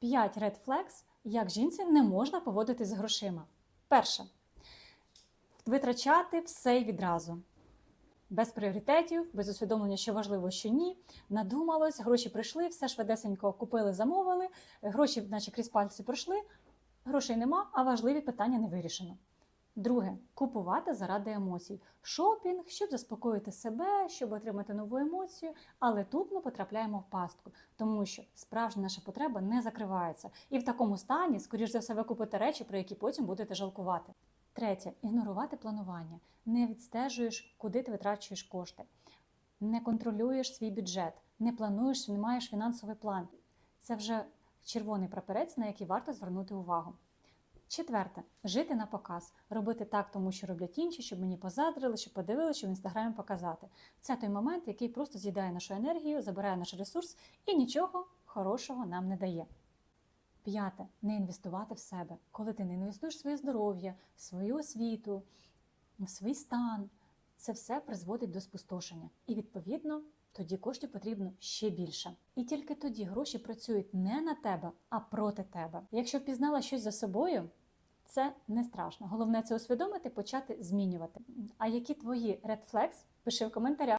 5 red flags, як жінці не можна поводитись з грошима. Перше. Витрачати все й відразу. Без пріоритетів, без усвідомлення, що важливо, що ні. Надумалось, гроші прийшли, все швидесенько купили, замовили, гроші, наче крізь пальці пройшли, грошей нема, а важливі питання не вирішено. Друге купувати заради емоцій. Шопінг, щоб заспокоїти себе, щоб отримати нову емоцію. Але тут ми потрапляємо в пастку, тому що справжня наша потреба не закривається. І в такому стані, скоріш за все, ви купите речі, про які потім будете жалкувати. Третє ігнорувати планування. Не відстежуєш, куди ти витрачуєш кошти, не контролюєш свій бюджет, не плануєш, не маєш фінансовий план. Це вже червоний прапорець, на який варто звернути увагу. Четверте жити на показ, робити так, тому що роблять інші, щоб мені позадрили, щоб подивилися, щоб в інстаграмі показати. Це той момент, який просто з'їдає нашу енергію, забирає наш ресурс і нічого хорошого нам не дає. П'яте не інвестувати в себе. Коли ти не інвестуєш в своє здоров'я, в свою освіту, в свій стан, це все призводить до спустошення. І відповідно тоді коштів потрібно ще більше. І тільки тоді гроші працюють не на тебе, а проти тебе. Якщо впізнала щось за собою, це не страшно. Головне це усвідомити, почати змінювати. А які твої red flags? Пиши в коментарях.